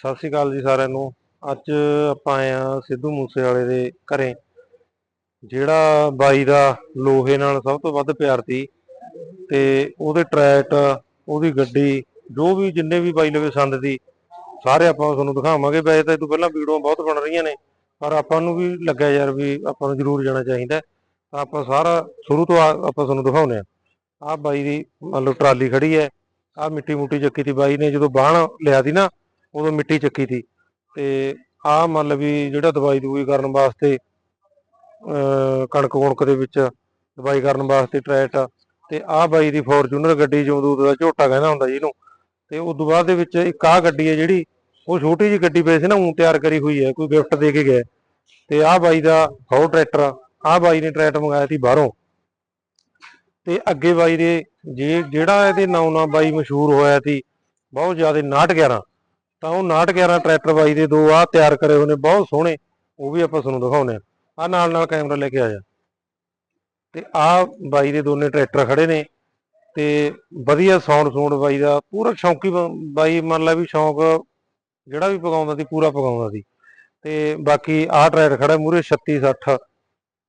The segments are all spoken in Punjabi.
ਸਤਿ ਸ਼੍ਰੀ ਅਕਾਲ ਜੀ ਸਾਰਿਆਂ ਨੂੰ। ਅੱਜ ਆਪਾਂ ਆਏ ਆ ਸਿੱਧੂ ਮੂਸੇਵਾਲੇ ਦੇ ਘਰੇ, ਜਿਹੜਾ ਬਾਈ ਦਾ ਲੋਹੇ ਨਾਲ ਸਭ ਤੋਂ ਵੱਧ ਪਿਆਰ ਸੀ ਤੇ ਉਹਦੇ ਟਰੈਕ ਉਹਦੀ ਗੱਡੀ, ਜੋ ਵੀ ਜਿੰਨੇ ਵੀ ਬਾਈ ਲਵੇ ਸੰਦ ਦੀ ਸਾਰੇ ਆਪਾਂ ਤੁਹਾਨੂੰ ਦਿਖਾਵਾਂਗੇ। ਵੈਸੇ ਤਾਂ ਇਹ ਤੋਂ ਪਹਿਲਾਂ ਵੀਡੀਓ ਬਹੁਤ ਬਣ ਰਹੀਆਂ ਨੇ, ਪਰ ਆਪਾਂ ਨੂੰ ਵੀ ਲੱਗਿਆ ਯਾਰ ਵੀ ਆਪਾਂ ਨੂੰ ਜ਼ਰੂਰ ਜਾਣਾ ਚਾਹੀਦਾ। ਤਾਂ ਆਪਾਂ ਸਾਰਾ ਸ਼ੁਰੂ ਤੋਂ ਆ- ਆਪਾਂ ਤੁਹਾਨੂੰ ਦਿਖਾਉਂਦੇ ਆ ਆਹ ਬਾਈ ਦੀ ਮੰਨ ਲਓ ਟਰਾਲੀ ਖੜੀ ਹੈ, ਆਹ ਮਿੱਟੀ ਮੁੱਟੀ ਚੱਕੀ ਤੀ ਬਾਈ ਨੇ ਜਦੋਂ ਬਾਹਣ ਲਿਆ ਸੀ ਨਾ ਉਦੋਂ ਮਿੱਟੀ ਚੱਕੀ ਸੀ। ਤੇ ਆਹ ਮਤਲਬ ਵੀ ਜਿਹੜਾ ਦਵਾਈ ਦੂਈ ਕਰਨ ਵਾਸਤੇ, ਅਹ ਕਣਕ ਕੁਣਕ ਦੇ ਵਿੱਚ ਦਵਾਈ ਕਰਨ ਵਾਸਤੇ ਟਰੈਟ ਤੇ ਆਹ ਬਾਈ ਦੀ ਫੋਰਚੂਨਰ ਗੱਡੀ ਜਮਦੂਤ ਦਾ ਝੋਟਾ ਕਹਿੰਦਾ ਹੁੰਦਾ ਜੀ ਇਹਨੂੰ। ਤੇ ਉਸ ਤੋਂ ਬਾਅਦ ਦੇ ਵਿੱਚ ਇੱਕ ਆਹ ਗੱਡੀ ਹੈ ਜਿਹੜੀ, ਉਹ ਛੋਟੀ ਜਿਹੀ ਗੱਡੀ ਪਈ ਸੀ ਨਾ ਉਹ ਤਿਆਰ ਕਰੀ ਹੋਈ ਹੈ ਕੋਈ ਗਿਫਟ ਦੇ ਕੇ ਗਏ ਤੇ ਆਹ ਬਾਈ ਦਾ ਹੋਰ ਟਰੈਕਟਰ ਆਹ ਬਾਈ ਨੇ ਟਰੈਕਟਰ ਮੰਗਾਇਆ ਸੀ ਬਾਹਰੋਂ। ਤੇ ਅੱਗੇ ਬਾਈ ਦੇ, ਜੇ ਜਿਹੜਾ ਇਹਦੇ ਨਾਂ ਨਾਲ ਬਾਈ ਮਸ਼ਹੂਰ ਹੋਇਆ ਸੀ, ਬਹੁਤ ਜ਼ਿਆਦਾ 911 ਤਾਂ ਉਹ 911 ਟਰੈਕਟਰ ਬਾਈ ਦੇ ਦੋ ਆ ਤਿਆਰ ਕਰੇ ਹੋਏ ਨੇ, ਬਹੁਤ ਸੋਹਣੇ। ਉਹ ਵੀ ਆਪਾਂ ਤੁਹਾਨੂੰ ਦਿਖਾਉਨੇ ਆ ਆ ਨਾਲ ਨਾਲ ਕੈਮਰਾ ਲੈ ਕੇ ਆਇਆ। ਤੇ ਆ ਬਾਈ ਦੇ ਦੋਨੇ ਟਰੈਕਟਰ ਖੜੇ ਨੇ। ਤੇ ਵਧੀਆ ਸਾਊਂਡ ਸੂੰਡ ਬਾਈ ਦਾ, ਪੂਰਾ ਸ਼ੌਂਕੀ ਬਾਈ ਮੰਨ ਲਾ ਵੀ ਸ਼ੌਂਕ ਜਿਹੜਾ ਵੀ ਪਗਾਉਂਦਾ ਸੀ, ਪੂਰਾ ਪਗਾਉਂਦਾ ਸੀ। ਤੇ ਬਾਕੀ ਆਹ ਟਰੈਕਟਰ ਖੜਾ ਮੂਰੇ 36 60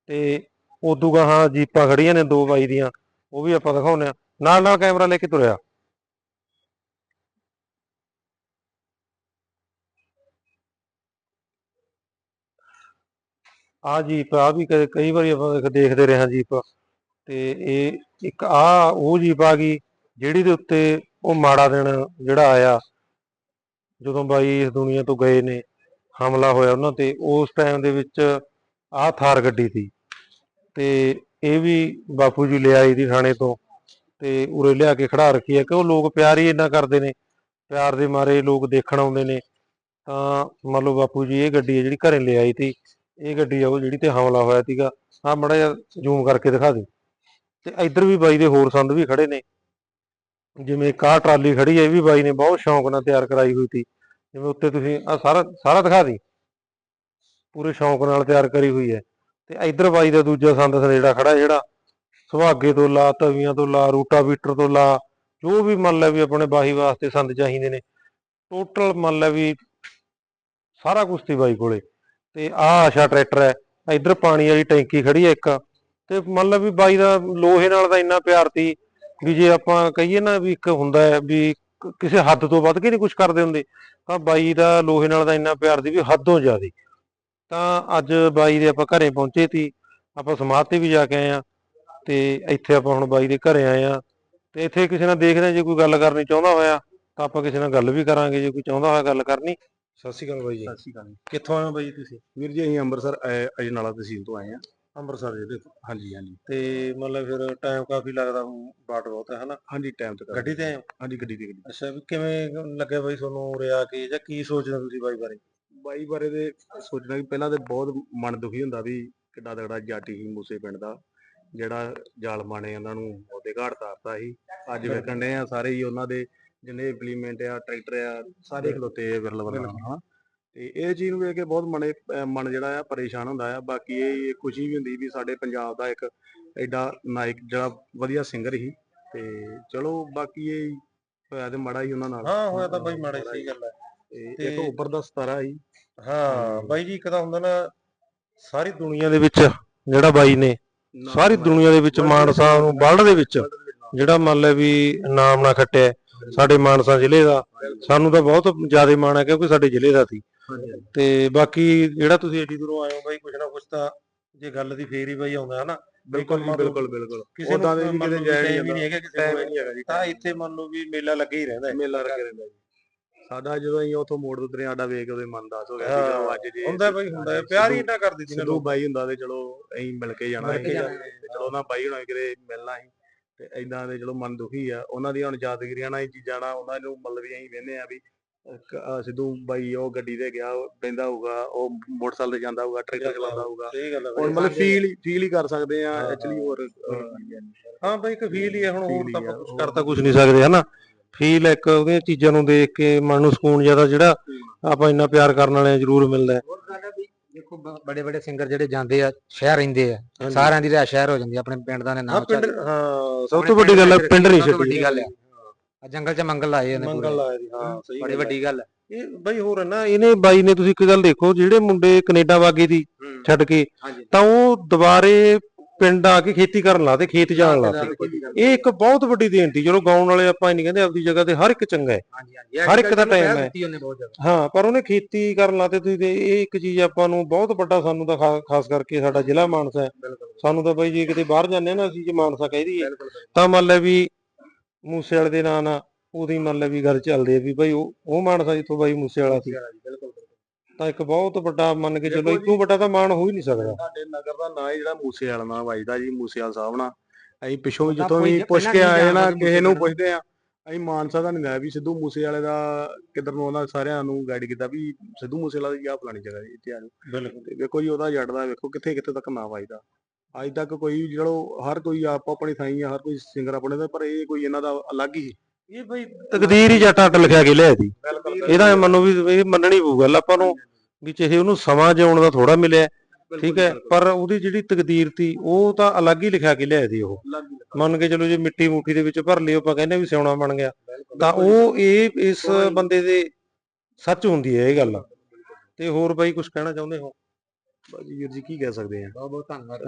ਤੇ ਉਦੋਂ ਗਾਹਾਂ ਜੀਪਾਂ ਖੜੀਆਂ ਨੇ ਦੋ ਬਾਈ ਦੀਆਂ। ਉਹ ਵੀ ਆਪਾਂ ਦਿਖਾਉਨੇ ਆ ਨਾਲ ਨਾਲ ਕੈਮਰਾ ਲੈ ਕੇ ਤੁਰਿਆ। ਆ ਜੀਪ ਆ ਵੀ ਕਦੇ- ਕਈ ਵਾਰੀ ਆਪਾਂ ਦੇਖਦੇ ਰਹੇ ਹਾਂ ਜੀਪ ਤੇ ਇਹ ਇੱਕ ਆ ਉਹ ਜੀਪ ਆ ਗਈ, ਜਿਹੜੀ ਦੇ ਉੱਤੇ ਉਹ ਮਾੜਾ ਦਿਨ ਜਿਹੜਾ ਆਇਆ, ਜਦੋਂ ਬਾਈ ਇਸ ਦੁਨੀਆ ਤੋਂ ਗਏ ਨੇ, ਹਮਲਾ ਹੋਇਆ ਉਹਨਾਂ ਤੇ, ਉਸ ਟਾਈਮ ਦੇ ਵਿੱਚ ਆਹ ਥਾਰ ਗੱਡੀ ਸੀ। ਤੇ ਇਹ ਵੀ ਬਾਪੂ ਜੀ ਲਿਆਈ ਦੀ ਥਾਣੇ ਤੋਂ, ਤੇ ਉਰੇ ਲਿਆ ਕੇ ਖੜਾ ਰੱਖੀ ਹੈ ਕਿ ਉਹ ਲੋਕ ਪਿਆਰ ਹੀ ਇੰਨਾ ਕਰਦੇ ਨੇ, ਪਿਆਰ ਦੇ ਮਾਰੇ ਲੋਕ ਦੇਖਣ ਆਉਂਦੇ ਨੇ। ਤਾਂ ਮੰਨ ਲਓ ਬਾਪੂ ਜੀ, ਇਹ ਗੱਡੀ ਹੈ ਜਿਹੜੀ ਘਰੇ ਲੈ ਆਈ ਸੀ। ਇਹ ਗੱਡੀ ਆ ਉਹ ਜਿਹੜੀ ਤੇ ਹਮਲਾ ਹੋਇਆ ਸੀਗਾ। ਆ ਮੜਾ ਜਿਹਾ ਜ਼ੂਮ ਕਰਕੇ ਦਿਖਾ ਦੇ ਤੇ ਇੱਧਰ ਵੀ ਬਾਈ ਦੇ ਹੋਰ ਸੰਦ ਵੀ ਖੜੇ ਨੇ। ਜਿਵੇਂ ਕਾਰ ਟਰਾਲੀ ਖੜੀ ਹੈ ਇਹ ਵੀ ਬਾਈ ਨੇ ਬਹੁਤ ਸ਼ੌਂਕ ਨਾਲ ਤਿਆਰ ਕਰਾਈ ਹੋਈ ਸੀ। ਜਿਵੇਂ ਉੱਤੇ ਤੁਸੀਂ ਆ ਸਾਰਾ ਸਾਰਾ ਦਿਖਾ ਦੀ। ਪੂਰੇ ਸ਼ੌਂਕ ਨਾਲ ਤਿਆਰ ਕਰੀ ਹੋਈ ਹੈ। ਤੇ ਇੱਧਰ ਬਾਈ ਦਾ ਦੂਜਾ ਸੰਦ ਜਿਹੜਾ ਖੜਾ ਜਿਹੜਾ, ਸੁਹਾਗੇ ਤੋਂ ਲਾ, ਤਵੀਆਂ ਤੋਂ ਲਾ ਰੂਟਾ ਰੂਟਾਵੀਟਰ ਤੋਂ ਲਾ, ਜੋ ਵੀ ਮੰਨ ਲੈ ਵੀ ਆਪਣੇ ਬਾਹੀ ਵਾਸਤੇ ਸੰਦ ਚਾਹੀਦੇ ਨੇ। ਟੋਟਲ ਮੰਨ ਲੈ ਵੀ ਸਾਰਾ ਕੁਝ ਸੀ ਬਾਈ ਕੋਲੇ। ਤੇ ਆਹ ਆਸ਼ਾ ਟਰੈਕਟਰ ਹੈ ਇੱਧਰ ਪਾਣੀ ਵਾਲੀ ਟੈਂਕੀ ਖੜੀ ਹੈ ਇੱਕ। ਤੇ ਮੰਨ ਲਾ ਵੀ ਬਾਈ ਦਾ ਲੋਹੇ ਨਾਲ ਦਾ ਇੰਨਾ ਪਿਆਰ ਸੀ ਵੀ ਜੇ ਆਪਾਂ ਕਹੀਏ ਨਾ ਵੀ ਇੱਕ ਹੁੰਦਾ ਹੈ ਵੀ ਕਿਸੇ ਹੱਦ ਤੋਂ ਵੱਧ ਕੇ ਨਹੀਂ ਕੁਝ ਕਰਦੇ ਹੁੰਦੇ, ਤਾਂ ਬਾਈ ਦਾ ਲੋਹੇ ਨਾਲ ਦਾ ਇੰਨਾ ਪਿਆਰ ਸੀ ਵੀ ਹੱਦੋਂ ਜ਼ਿਆਦੇ। ਤਾਂ ਅੱਜ ਬਾਈ ਦੇ ਆਪਾਂ ਘਰੇ ਪਹੁੰਚੇ ਸੀ, ਆਪਾਂ ਸਮਾਧ ਤੇ ਵੀ ਜਾ ਕੇ ਆਏ ਆ ਤੇ ਇੱਥੇ ਆਪਾਂ ਹੁਣ ਬਾਈ ਦੇ ਘਰੇ ਆਏ ਆ ਤੇ ਇੱਥੇ ਕਿਸੇ ਨਾਲ ਦੇਖਦੇ ਹਾਂ ਜੇ ਕੋਈ ਗੱਲ ਕਰਨੀ ਚਾਹੁੰਦਾ ਹੋਇਆ ਤਾਂ ਆਪਾਂ ਕਿਸੇ ਨਾਲ ਗੱਲ ਵੀ ਕਰਾਂਗੇ, ਜੇ ਕੋਈ ਚਾਹੁੰਦਾ ਹੋਇਆ ਗੱਲ ਕਰਨੀ ਸਤਿ ਸ਼੍ਰੀ ਅਕਾਲ ਬਾਈ ਜੀ। ਸਤਿ ਸ਼੍ਰੀ ਅਕਾਲ ਜੀ। ਕਿੱਥੋਂ ਆਏ ਹੋ ਬਾਈ ਤੁਸੀਂ? ਵੀਰ ਜੀ ਅਸੀਂ ਅੰਮ੍ਰਿਤਸਰ ਅਹ, ਅਜਨਾਲਾ ਤਹਿਸੀਲ ਤੋਂ ਆਏ ਆ ਅੰਮ੍ਰਿਤਸਰ ਜਿਹੜੇ ਤੋਂ ਹਾਂਜੀ ਹਾਂਜੀ। ਤੇ ਮਤਲਬ ਫਿਰ ਟਾਈਮ ਕਾਫੀ ਲੱਗਦਾ ਹੋਊ, ਬਾਟ ਬਹੁਤ ਹੈ ਹਨਾ? ਹਾਂਜੀ ਟਾਈਮ ਤੇ ਕਰ ਗੱਡੀ ਤੇ ਆਏ ਹੋ? ਹਾਂਜੀ ਗੱਡੀ ਤੇ ਗੱਡੀ ਅੱਛਾ ਵੀ ਕਿਵੇਂ ਲੱਗਿਆ ਬਾਈ ਤੁਹਾਨੂੰ ਉਰੇ ਆ ਕੇ ਜਾਂ ਕੀ ਸੋਚਦੇ ਹੋ ਤੁਸੀਂ ਬਾਈ ਬਾਰੇ? ਬਾਈ ਬਾਰੇ ਦੇ ਸੋਚਣਾ ਕਿ ਪਹਿਲਾਂ ਤੇ ਬਹੁਤ ਮਨ ਦੁਖੀ ਹੁੰਦਾ ਵੀ ਕਿੱਡਾ ਤਗੜਾ ਜਾਟੀ ਸੀ ਮੂਸੇ ਪਿੰਡ ਦਾ ਜਿਹੜਾ ਜ਼ਾਲਮਾਂ ਨੇ ਉਹਨਾਂ ਨੂੰ ਉਹਦੇ ਘਾਟ ਤਾਰਤਾ ਸੀ। ਅੱਜ ਵੇਖਣ ਦੇ ਆ ਸਾਰੇ ਹੀ ਉਹਨਾਂ ਦੇ ਜਿੰਨੇ ਇੰਪਲੀਮੈਂਟ ਆ ਟਰੈਕਟਰ ਆ ਸਾਰੇ ਖਲੋਤੇ ਵਿਰਲ ਵਰਲ ਹਨਾ। ਤੇ ਇਹ ਚੀਜ਼ ਨੂੰ ਵੇਖ ਕੇ ਬਹੁਤ ਮਨੇ ਮਨ ਜਿਹੜਾ ਆ ਪਰੇਸ਼ਾਨ ਹੁੰਦਾ ਆ। ਬਾਕੀ ਇਹ ਖੁਸ਼ੀ ਵੀ ਹੁੰਦੀ ਵੀ ਸਾਡੇ ਪੰਜਾਬ ਦਾ ਇੱਕ ਐਡਾ ਨਾਇਕ ਜਿਹੜਾ ਵਧੀਆ ਸਿੰਗਰ ਸੀ। ਤੇ ਚਲੋ ਬਾਕੀ ਇਹ ਹੋਇਆ ਤੇ ਮਾੜਾ ਹੀ ਉਹਨਾਂ ਨਾਲ। ਹਾਂ ਹੋਇਆ ਤਾਂ ਬਾਈ ਮਾੜਾ ਹੀ ਸਹੀ ਗੱਲ ਹੈ ਤੇ ਇੱਕ ਉੱਪਰ ਦਾ ਸਤਾਰਾ ਸੀ। ਹਾਂ ਬਾਈ ਜੀ ਇੱਕ ਤਾਂ ਹੁੰਦਾ ਨਾ ਸਾਰੀ ਦੁਨੀਆ ਦੇ ਵਿੱਚ ਜਿਹੜਾ ਬਾਈ ਨੇ ਸਾਰੀ ਦੁਨੀਆ ਦੇ ਵਿੱਚ ਮਾਨਸਾ ਨੂੰ ਵਰਲਡ ਦੇ ਵਿੱਚ ਜਿਹੜਾ ਮੰਨ ਲੈ ਵੀ ਨਾਮ ਨਾ ਖੱਟਿਆ। ਹੈ, ਸਾਡੇ ਮਾਨਸਾ ਜ਼ਿਲ੍ਹੇ ਦਾ। ਸਾਨੂੰ ਤਾਂ ਬਹੁਤ ਜ਼ਿਆਦਾ ਮਾਣ ਹੈ ਕਿਉਂਕਿ ਸਾਡੇ ਜ਼ਿਲ੍ਹੇ ਦਾ ਸੀ। ਤੇ ਬਾਕੀ ਜਿਹੜਾ ਤੁਸੀਂ ਏਡੀ ਦੂਰੋਂ ਆਏ ਹੋ ਬਾਈ ਕੁਛ ਨਾ ਕੁਛ ਤਾਂ ਜੇ ਗੱਲ ਦੀ ਫੇਰ ਹੀ ਬਾਈ ਆਉਂਦਾ ਹੈ ਨਾ ਬਿਲਕੁਲ ਬਿਲਕੁਲ ਬਿਲਕੁਲ। ਕਿਸੇ ਨੂੰ ਵੀ ਕਿਤੇ ਜਾਇਆ ਨਹੀਂ ਹੈਗਾ ਕਿਸੇ ਹੀ ਨਹੀਂ ਹੈਗਾ ਜੀ। ਤਾਂ ਇੱਥੇ ਮੰਨ ਲਓ ਵੀ ਮੇਲਾ ਲੱਗਾ ਹੀ ਰਹਿੰਦਾ ਹੈ। ਮੇਲਾ ਰੱਖਿਆ ਰਹਿੰਦਾ ਜੀ। ਸਾਡਾ ਜਦੋਂ ਅਸੀਂ ਉਥੋਂ ਮੋੜ ਤੋਂ ਉਤਰੇ ਸਾਡਾ ਵੇਖ ਕੇ ਉਹਦੇ ਮਨ ਦਾਸ ਹੋ ਗਿਆ ਸੀ ਚਲੋ ਅੱਜ ਜੇ ਹੁੰਦਾ ਬਾਈ ਹੁੰਦਾ ਪਿਆਰ ਹੀ ਇੰਨਾ ਕਰਦੀ ਸੀ ਨਾ ਲੋਕ ਬਾਈ ਹੁੰਦਾ ਤੇ ਚਲੋ ਅਸੀਂ ਮਿਲ ਕੇ ਜਾਣਾ ਚਲੋ ਉਹਨਾਂ ਬਾਈ ਹੋਣਾ ਕਿਤੇ ਮਿਲਣਾ ਸੀ। ਤੇ ਐਦਾਂ ਦੇ ਚਲੋ ਮਨ ਦੁਖੀ ਆ ਉਹਨਾਂ ਦੀਆਂ ਹੁਣ ਯਾਦਗਿਰੀਆਂ ਨਾਲ ਹੀ ਚੀਜ਼ਾਂ ਨਾਲ ਉਹਨਾਂ ਨੂੰ ਮਤਲਬ ਵੀ ਅਸੀਂ ਆ ਵੀ ਇੱਕ, ਅਹ ਸਿੱਧੂ ਬਾਈ ਉਹ ਗੱਡੀ ਤੇ ਗਿਆ ਬਹਿੰਦਾ ਹੋਊਗਾ ਉਹ ਮੋਟਰਸਾਈਕਲ ਤੇ ਜਾਂਦਾ ਹੋਊਗਾ ਟਰੈਕਟਰ ਚਲਾਉਂਦਾ ਹੋਊਗਾ। ਸਹੀ ਗੱਲ ਹੁਣ। ਮਤਲਬ ਫੀਲ ਫੀਲ ਹੀ ਕਰ ਸਕਦੇ ਆ ਹਾਂ, ਐਕਚੁਅਲੀ ਹੋਰ ਅਹ, ਹਾਂ ਬਾਈ ਇੱਕ ਫੀਲ ਹੀ ਹੈ ਹੁਣ ਹੋਰ Feel ਤਾਂ ਹੀ ਆਪਾਂ ਆ, ਕੁਝ ਹੋਰ। ਕਰ ਤਾਂ ਕੁਝ ਨਹੀਂ ਸਕਦੇ ਹਨਾ? ਫੀਲ ਇੱਕ ਉਹਦੀਆਂ ਚੀਜ਼ਾਂ ਨੂੰ ਦੇਖ ਕੇ ਮਨ ਨੂੰ ਸਕੂਨ ਜ਼ਿਆਦਾ ਜਿਹੜਾ ਆਪਾਂ ਇੰਨਾ ਪਿਆਰ ਕਰਨ ਵਾਲਿਆਂ ਜ਼ਰੂਰ ਮਿਲਦਾ ਹੈ। ਹੋਰ ਗੱਲ ਹੈ ਵੀ ਦੇਖੋ ਬੜੇ ਬੜੇ ਸਿੰਗਰ ਜਿਹੜੇ ਜਾਂਦੇ ਆ ਸ਼ਹਿਰ ਰਹਿੰਦੇ ਆ ਸਾਰਿਆਂ ਦੀ ਰਿਹਾਇਸ਼ ਸ਼ਹਿਰ ਹੋ ਜਾਂਦੀ ਆ, ਆਪਣੇ ਪਿੰਡ ਦਾ ਨੇ ਹਾਂ ਨਾਮ ਪਿੰਡ ਹਾਂ ਸਭ ਤੋਂ ਵੱਡੀ ਗੱਲ ਹੈ ਪਿੰਡ ਨਹੀਂ ਛੱਡੀ ਵੱਡੀ ਗੱਲ ਆ। ਆ ਜੰਗਲ 'ਚ ਮੰਗਲ ਲਾਏ ਨੇ ਮੰਗਲ। ਲਾਇਆ ਜੀ ਹਾਂ ਸਹੀ ਬੜੀ ਗੱਲ ਹੈ। ਵੱਡੀ ਗੱਲ ਹੈ ਇਹ ਬਾਈ ਹੋਰ ਹੈ ਨਾ ਇਹਨੇ ਬਾਈ ਨੇ ਤੁਸੀਂ ਇੱਕ ਗੱਲ ਦੇਖੋ ਜਿਹੜੇ ਮੁੰਡੇ ਕੈਨੇਡਾ ਵਾਗੇ ਦੀ ਛੱਡ ਕੇ ਹਾਂਜੀ ਤਾਂ ਉਹ ਦੁਬਾਰੇ ਪਿੰਡ ਆ ਕੇ ਖੇਤੀ ਕਰਨ ਲਾਤੇ ਖੇਤ ਜਾਣ ਲਾਤੇ। ਇਹ ਇੱਕ ਬਹੁਤ ਵੱਡੀ ਦੇਣ ਸੀ ਚਲੋ ਗਾਉਣ ਵਾਲੇ ਆਪਾਂ ਨਹੀਂ ਕਹਿੰਦੇ ਆਪਦੀ ਜਗ੍ਹਾ ਤੇ ਹਰ ਇੱਕ ਚੰਗਾ ਹੈ। ਹਰ ਇੱਕ ਦਾ ਪਹਿਲ ਹੈ। ਹਾਂ ਪਰ ਉਹਨੇ ਖੇਤੀ ਕਰਨ ਲਾਤੇ ਤੁਸੀਂ ਤੇ ਇਹ ਇੱਕ ਚੀਜ਼ ਆਪਾਂ ਨੂੰ ਬਹੁਤ ਵੱਡਾ ਸਾਨੂੰ ਤਾਂ ਖਾਸ ਕਰਕੇ ਸਾਡਾ ਜ਼ਿਲ੍ਹਾ ਮਾਨਸਾ ਹੈ। ਸਾਨੂੰ ਤਾਂ ਬਾਈ ਜੇ ਕਿਤੇ ਬਾਹਰ ਜਾਂਦੇ ਨਾ ਅਸੀਂ ਜੇ ਮਾਨਸਾ ਕਹਿ ਦਈਏ ਤਾਂ ਮੰਨ ਲੈ ਵੀ ਮੂਸੇ ਵਾਲੇ ਦੇ ਨਾਂ ਨਾਲ ਉਹਦੀ ਮੰਨ ਲੈ ਵੀ ਗੱਲ ਚੱਲਦੀ ਹੈ ਵੀ ਬਾਈ ਉਹ ਉਹ ਮਾਨਸਾ ਜਿੱਥੋਂ ਬਾਈ ਮੂਸੇ ਵਾਲਾ ਸੀ। ਬਿਲਕੁਲ। ਤਾਂ ਇੱਕ ਬਹੁਤ ਵੱਡਾ ਮੰਨ ਕੇ ਚਲੋ ਇਤੋਂ ਵੱਡਾ ਤਾਂ ਮਾਣ ਹੋ ਹੀ ਨਹੀਂ ਸਕਦਾ। ਸਾਡੇ ਨਗਰ ਦਾ ਨਾਂ ਹੀ ਜਿਹੜਾ ਮੂਸੇ ਵਾਲਾ ਨਾਂ ਵੱਜਦਾ ਜੀ ਮੂਸੇ ਵਾਲਾ ਸਾਹਿਬ ਨਾਲ। ਅਸੀਂ ਪਿੱਛੋਂ ਵੀ ਉਹਦਾ ਜਿੱਥੋਂ ਕੋਈ ਵੀ ਪੁੱਛ ਕੇ ਆਏ ਨਾ ਕਿਸੇ ਨੂੰ ਪੁੱਛਦੇ ਆ। ਅਸੀਂ ਮਾਨਸਾ ਦਾ ਨਹੀਂ ਲਿਆ ਵੀ ਸਿੱਧੂ ਮੂਸੇ ਵਾਲੇ ਦਾ ਕਿੱਧਰ ਨੂੰ ਉਹਨਾਂ ਸਾਰਿਆਂ ਨੂੰ ਗਾਈਡ ਕੀਤਾ ਵੀ ਸਿੱਧੂ ਮੂਸੇ ਵਾਲਾ ਦੀ ਆਹ ਫਲਾਣੀ ਜਗ੍ਹਾ ਜੀ ਇੱਥੇ ਆ ਜਾਓ। ਬਿਲਕੁਲ। ਵੇਖੋ ਜੀ ਉਹਦਾ ਜੱਟ ਦਾ ਵੇਖੋ ਕਿੱਥੇ ਕਿੱਥੇ ਤੱਕ ਨਾਂ ਵੱਜਦਾ। ਅੱਜ ਤੱਕ ਕੋਈ ਜਿਹੜਾ ਹਰ ਕੋਈ ਆਪ ਆਪਣੀ ਥਾਈ ਆ ਹਰ ਕੋਈ ਸਿੰਗਰ ਆਪਣੇ ਦਾ ਪਰ ਇਹ ਕੋਈ ਇਹਨਾਂ ਦਾ ਅਲੱਗ ਹੀ। ਇਹ ਬਾਈ ਤਕਦੀਰ ਹੀ ਜੱਟ ਅੱਟ ਲਿਖਿਆ ਕੇ ਲਿਆ ਦੀ ਇਹਦਾ ਇਹ ਮੰਨੋ ਵੀ ਇਹ ਮੰਨਣੀ ਪਊ ਗੱਲ ਆਪਾਂ ਨੂੰ ਵੀ ਚਾਹੇ ਉਹਨੂੰ ਸਮਾਂ ਜਿਉਣ ਦਾ ਥੋੜਾ ਮਿਲਿਆ। ਠੀਕ ਹੈ ਪਰ ਉਹਦੀ ਜਿਹੜੀ ਤਕਦੀਰ ਤੀ ਉਹ ਤਾਂ ਅਲੱਗ ਹੀ ਲਿਖਿਆ ਕੇ ਲਿਆ ਦੀ ਉਹ। ਮੰਨ ਕੇ ਚਲੋ ਜੇ ਮਿੱਟੀ ਮੁੱਠੀ ਦੇ ਵਿੱਚ ਭਰ ਲਿਓ ਆਪਾਂ ਕਹਿੰਦੇ ਵੀ ਸਿਉਣਾ ਬਣ ਗਿਆ। ਤਾਂ ਉਹ ਇਹ ਇਸ ਬੰਦੇ ਦੇ ਸੱਚ ਹੁੰਦੀ ਹੈ ਇਹ ਗੱਲ। ਤੇ ਹੋਰ ਬਾਈ ਕੁਝ ਕਹਿਣਾ ਚਾਹੁੰਦੇ ਹੋ? ਬਾਜੀ ਵੀਰ ਜੀ ਕੀ ਕਹਿ ਸਕਦੇ ਆ? ਬਹੁਤ ਬਹੁਤ ਧੰਨਵਾਦ।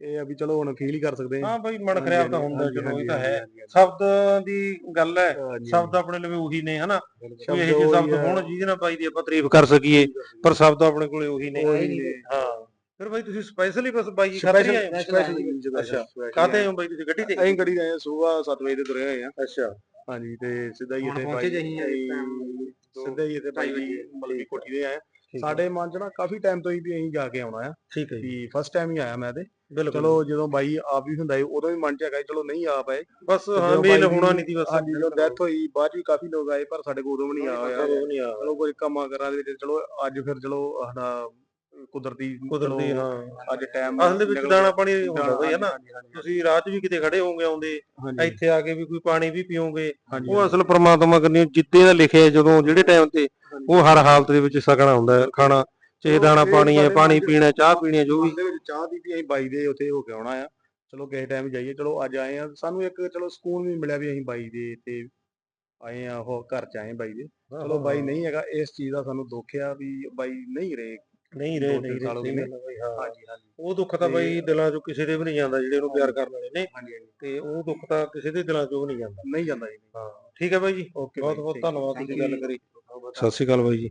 ਇਹ ਆ ਵੀ ਚਲੋ ਹੁਣ ਫੀਲ ਹੀ ਕਰ ਸਕਦੇ ਆ ਹਾਂ ਬਾਈ ਮਨ ਖਰਾਬ ਤਾਂ ਹੁੰਦਾ ਚਲੋ ਇਹ ਤਾਂ ਹੈ। ਸ਼ਬਦ ਦੀ ਗੱਲ ਹੈ। ਸ਼ਬਦ ਆਪਣੇ ਲਈ ਉਹੀ ਨੇ ਹਨਾ? ਕੋਈ ਇਹੋ ਜਿਹੇ ਸ਼ਬਦ ਹੈ। ਹੋਣ ਜਿਹਦੇ ਨਾਲ ਬਾਈ ਦੀ ਆਪਾਂ ਤਾਰੀਫ ਕਰ ਸਕੀਏ ਪਰ ਸ਼ਬਦ ਆਪਣੇ ਕੋਲੇ ਉਹੀ ਨੇ। ਹਾਂ। ਫਿਰ ਬਾਈ ਤੁਸੀਂ ਸਪੈਸ਼ਲੀ ਬਸ ਬਾਈ ਜੀ ਖਤਰੀ ਆਏ ਹੋ? ਅੱਛਾ। ਕਾਹਤੇ ਹੋ ਬਾਈ ਤੁਸੀਂ ਗੱਡੀ ਤੇ? ਅਸੀਂ ਗੱਡੀ ਆਏ ਸਵੇਰ 7 ਵਜੇ ਦੇ ਤੁਰੇ ਹੋਏ ਆ ਅੱਛਾ। ਹਾਂਜੀ ਤੇ ਸਿੱਧਾ ਹੀ ਇੱਥੇ ਪਹੁੰਚੇ ਬਾਈ- ਜੀ ਅਸੀਂ। ਇਸ time ਸਿੱਧਾ ਹੀ ਇੱਥੇ ਬਾਈ। ਮਲਕੀ ਕੋਠੀ ਦੇ ਆਏ ਸਾਡੇ ਮਨ ਚ ਨਾ ਕਾਫੀ ਟਾਈਮ ਤੋਂ ਹੀ ਵੀ ਅਸੀਂ ਜਾ ਕੇ ਆਉਣਾ ਆ ਠੀਕ ਹੈ ਜੀ। ਵੀ ਫਸਟ ਟਾਈਮ ਹੀ ਆਇਆ ਮੈਂ ਤੇ। ਬਿਲਕੁਲ ਚਲੋ ਜਦੋਂ ਬਾਈ ਆਪ ਵੀ ਹੁੰਦਾ ਸੀ ਉਦੋਂ ਵੀ ਮਨ ਚ ਹੈਗਾ ਚਲੋ ਨਹੀਂ ਆ ਪਏ ਬਸ ਹਾਂ ਮੇਲ ਹੋਣਾ ਨਹੀਂ ਸੀ ਬਸ। ਹਾਂਜੀ ਜਦੋਂ ਡੈਥ ਹੋਈ ਬਾਅਦ ਵੀ ਕਾਫੀ ਲੋਕ ਆਏ ਪਰ ਸਾਡੇ ਕੋਲ ਉਦੋਂ ਵੀ ਨਹੀਂ ਆ ਹੋਇਆ। ਉਹ ਨਹੀਂ ਆ ਚਲੋ ਕੋਈ ਕੰਮਾਂ ਕਰਾਂ ਦੇ ਵਿੱਚ ਚਲੋ ਅੱਜ ਫਿਰ ਚਲੋ ਸਾਡਾ ਕੁਦਰਤੀ ਕੁਦਰਤੀ ਹਾਂ। ਅੱਜ ਟਾਈਮ ਅਸਲ ਦੇ ਵਿੱਚ ਦਾਣਾ ਪਾਣੀ ਹੁੰਦਾ ਬਈ ਹਨਾ ਤੁਸੀਂ ਰਾਤ ਵੀ ਕਿਤੇ ਖੜੇ ਹੋਗੇ ਆਉਂਦੇ ਇੱਥੇ ਆ ਕੇ ਵੀ ਕੋਈ ਪਾਣੀ ਵੀ ਪੀਓਗੇ ਉਹ ਅਸਲ ਪ੍ਰਮਾਤਮਾ ਕਰਨੀ ਜਿੱਤੇ ਦਾ ਲਿਖਿਆ ਜਦੋਂ ਜਿਹੜੇ ਟਾਈਮ ਤੇ ਉਹ ਹਰ ਹਾਲਤ ਦੇ ਵਿੱਚ ਸਕਣਾ ਹੁੰਦਾ ਹੈ ਖਾਣਾ ਚਾਹੇ ਦਾਣਾ ਪਾਣੀ ਹੈ ਪਾਣੀ ਪੀਣਾ ਚਾਹ ਪੀਣੀ ਹੈ ਜੋ ਵੀ। ਚਾਹ ਦੀ ਵੀ ਅਸੀਂ ਬਾਈ ਦੇ ਉੱਥੇ ਹੋ ਕੇ ਆਉਣਾ ਆ ਚਲੋ ਕਿਸੇ ਟਾਈਮ ਜਾਈਏ ਚਲੋ ਅੱਜ ਆਏ ਆ ਸਾਨੂੰ ਇੱਕ ਚਲੋ ਸਕੂਨ ਵੀ ਮਿਲਿਆ ਵੀ ਅਸੀਂ ਬਾਈ ਦੇ ਤੇ ਆਏ ਆ ਉਹ ਘਰ ਚ ਆਏ ਬਾਈ ਦੇ। ਚਲੋ ਬਾਈ ਨਹੀਂ ਹੈਗਾ ਇਸ ਚੀਜ਼ ਦਾ ਸਾਨੂੰ ਦੁੱਖ ਆ ਵੀ ਬਾਈ ਨਹੀਂ ਰਹੇ। ਨਹੀਂ ਰਹੇ ਨਹੀਂ ਰਹੇ ਗਏ ਸਹੀ ਗੱਲ ਆ ਬਈ, ਹਾਂ। ਹਾਂਜੀ ਹਾਂਜੀ। ਉਹ ਦੁੱਖ ਤਾਂ ਬਈ ਦਿਲਾਂ 'ਚੋਂ ਕਿਸੇ ਦੇ ਵੀ ਨਹੀਂ ਜਾਂਦਾ ਜਿਹੜੇ ਉਹਨੂੰ ਪਿਆਰ ਕਰਨ ਵਾਲੇ ਨੇ। ਹਾਂਜੀ ਹਾਂਜੀ। ਤੇ ਉਹ ਦੁੱਖ ਤਾਂ ਕਿਸੇ ਦੇ ਦਿਲਾਂ 'ਚੋਂ ਵੀ ਨਹੀਂ ਜਾਂਦਾ। ਨਹੀਂ ਜਾਂਦਾ ਜੀ। ਹਾਂ ਠੀਕ ਹੈ ਬਾਈ ਜੀ। ਓਕੇ ਬਹੁਤ ਬਹੁਤ ਧੰਨਵਾਦ ਤੁਸੀਂ ਗੱਲ ਕਰੀ। ਸਤਿ ਸ਼੍ਰੀ ਅਕਾਲ ਬਾਈ ਜੀ।